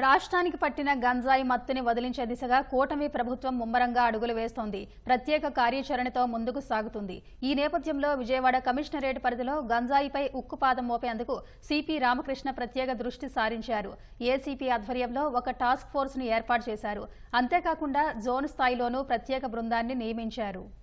రాష్ట్రానికి పట్టిన గంజాయి మత్తుని వదిలించే దిశగా కూటమి ప్రభుత్వం ముమ్మరంగా అడుగులు వేస్తోంది. ప్రత్యేక కార్యాచరణతో ముందుకు సాగుతుంది. ఈ నేపథ్యంలో విజయవాడ కమిషనరేట్ పరిధిలో గంజాయిపై ఉక్కుపాదం మోపేందుకు సిపి రామకృష్ణ ప్రత్యేక దృష్టి సారించారు. ఏసీపీ ఆధ్వర్యంలో ఒక టాస్క్ ఫోర్స్ను ఏర్పాటు చేశారు. అంతేకాకుండా జోన్ స్థాయిలోనూ ప్రత్యేక బృందాన్ని నియమించారు.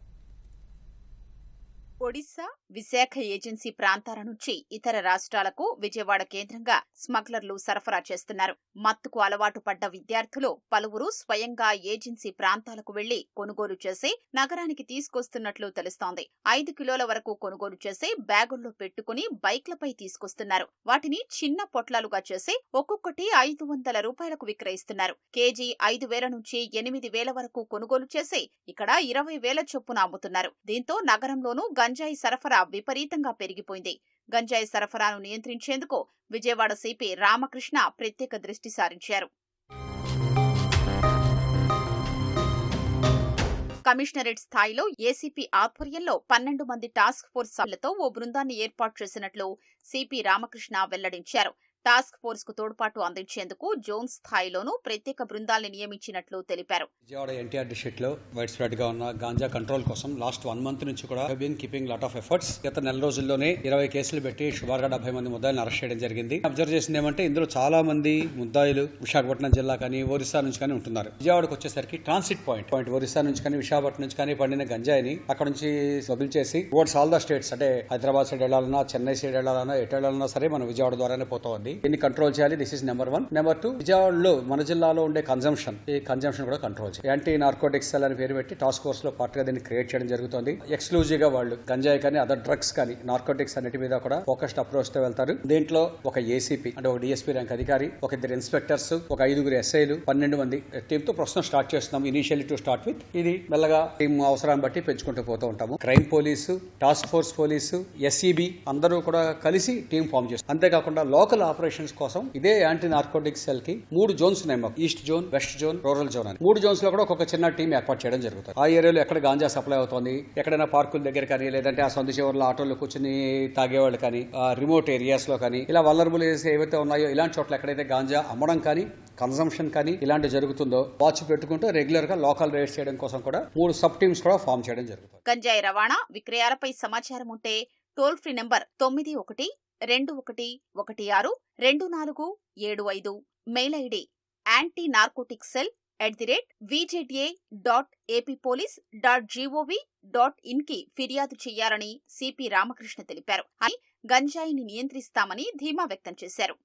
ఒడిశా విశాఖ ఏజెన్సీ ప్రాంతాల నుంచి ఇతర రాష్ట్రాలకు విజయవాడ కేంద్రంగా స్మగ్లర్లు సరఫరా చేస్తున్నారు. మత్తుకు అలవాటు పడ్డ విద్యార్థులు పలువురు స్వయంగా ఏజెన్సీ ప్రాంతాలకు వెళ్ళి కొనుగోలు చేసి నగరానికి తీసుకొస్తున్నట్లు తెలుస్తోంది. ఐదు కిలోల వరకు కొనుగోలు చేసి బ్యాగుల్లో పెట్టుకుని బైక్లపై తీసుకొస్తున్నారు. వాటిని చిన్న పొట్లాలుగా చేసి ఒక్కొక్కటి ఐదు వందల రూపాయలకు విక్రయిస్తున్నారు. కేజీ ఐదు వేల నుంచి ఎనిమిది వేల వరకు కొనుగోలు చేసి ఇక్కడ ఇరవై వేల చొప్పున అమ్ముతున్నారు. దీంతో నగరంలోనూ గంజాయి సరఫరా విపరీతంగా పెరిగిపోయింది. గంజాయి సరఫరాను నియంత్రించేందుకు విజయవాడ సిపి రామకృష్ణ ప్రత్యేక దృష్టి సారించారు. కమిషనరేట్ స్థాయిలో ఏసీపీ ఆధ్వర్యంలో పన్నెండు మంది టాస్క్ ఫోర్స్ సభ్యులతో ఓ బృందాన్ని ఏర్పాటు చేసినట్లు సిపి రామకృష్ణ వెల్లడించారు. టాస్క్ ఫోర్స్కు తోడ్పాటు అందించేందుకు జోన్ స్థాయిలోనూ ప్రత్యేక బృందాల్ని నియమించినట్లు తెలిపారు. విజయవాడ ఎన్టీఆర్ డిస్ట్రిక్ట్లో వైడ్ స్ప్రెడ్గా ఉన్న గాంజా కంట్రోల్ కోసం లాస్ట్ వన్ మంత్ నుంచి కూడా been keeping lot of efforts. గత నెల రోజుల్లోనే ఇరవై కేసులు పెట్టి సుమారుగా డెబ్బై మంది ముద్దాయిలను అరెస్ట్ చేయడం జరిగింది. అబ్జర్వ్ చేసింది ఏమంటే ఇందులో చాలా మంది ముద్దాయిలు విశాఖపట్నం జిల్లా కానీ ఒరిస్సా నుంచి కానీ ఉంటున్నారు. విజయవాడకు వచ్చేసరికి ట్రాన్సిట్ పాయింట్ పాయింట్ ఒరిస్సా నుంచి కానీ విశాఖపట్నం నుంచి కానీ పండిన గంజాయిని అక్కడ నుంచి వదిలి చేసి టువర్డ్స్ ఆల్ ద స్టేట్స్ అంటే హైదరాబాద్ సైడ్ వెళ్ళాలన్నా చెన్నై సైడ్ వెళ్ళాలన్నా ఎటు వెళ్ళాలన్నా సరే మనం విజయవాడ ద్వారానే పోతా ఉంది దీన్ని కంట్రోల్ చేయాలి. This is number one number two విజయవాడలో మన జిల్లాలో ఉండే కన్జంప్షన్ ఈ కన్జంప్షన్ కూడా కంట్రోల్ చేయాలి. యాంటీ నార్కోటిక్స్ సెల్ అని పేరు పెట్టి టాస్క్ ఫోర్స్లో పార్ట్గా దీన్ని క్రియేట్ చేయడం జరుగుతుంది. ఎక్స్క్లూజివ్గా వాళ్ళు గంజాయి కానీ అదర్ డ్రగ్స్ కానీ నార్కోటిక్స్ అన్నిటి మీద కూడా ఫోకస్డ్ అప్రోచ్తో వెళ్తారు. దీంట్లో ఒక ఏసీపీ అంటే ఒక డిఎస్పీ ర్యాంక్ అధికారి ఒక ఇద్దరు ఇన్స్పెక్టర్స్ ఒక ఐదుగురు ఎస్ఐలు పన్నెండు మంది టీమ్తో ప్రస్తుతం స్టార్ట్ చేస్తున్నాం ఇనిషియల్లీ టు స్టార్ట్ విత్ ఇది మెల్లగా టీం అవసరాన్ని బట్టి పెంచుకుంటూ పోతూ ఉంటాము. Crime police task force police SEB అందరూ కూడా కలిసి టీం ఫామ్ చేస్తారు. అంతేకాకుండా లోకల్ ఆపరేషన్స్ కోసం ఇదే యాంటీ నార్కోటిక్ సెల్కి మూడు జోన్స్ ఉన్నాయి మాకు. East zone west zone rural zone అని. మూడు జోన్స్లో కూడా ఒక్కొక్క చిన్న టీం ఏర్పాటు చేయడం జరుగుతుంది. ఆ ఏరియాలో ఎక్కడ గాంజా సప్లై అవుతుంది ఎక్కడైనా పార్కుల దగ్గర కానీ లేదంటే ఆ సొంత చివరిలో ఆటోలో కూర్చుని తాగేవాళ్ళు కానీ ఆ రిమోట్ ఏరియాస్లో కానీ ఇలా వల్లరబుల్ ఏరియాస్ ఏవైతే ఉన్నాయో ఇలాంటి చోట్ల ఎక్కడైతే గాంజా అమ్మడం కానీ కన్సంప్షన్ కానీ ఇలాంటి జరుగుతుందో వాచ్ పెట్టుకుంటూ రెగ్యులర్గా లోకల్ రేట్ చేయడం కోసం కూడా మూడు సబ్ టీమ్స్ కూడా ఫామ్ చేయడం జరుగుతుంది. గంజాయి రవాణా విక్రయాలపై సమాచారం ఉంటే టోల్ ఫ్రీ నెంబర్ తొమ్మిది ఒకటి రెండు ఒకటి ఒకటి ఆరు రెండు నాలుగు ఏడు ఐదు. Mail ID anti narcotic cell at the rate VZA dot AP police dot GOV dot ఇన్కి ఫిర్యాదు చేయాలని సిపి రామకృష్ణ తెలిపారు. అని గంజాయిని నియంత్రిస్తామని ధీమా వ్యక్తం చేశారు.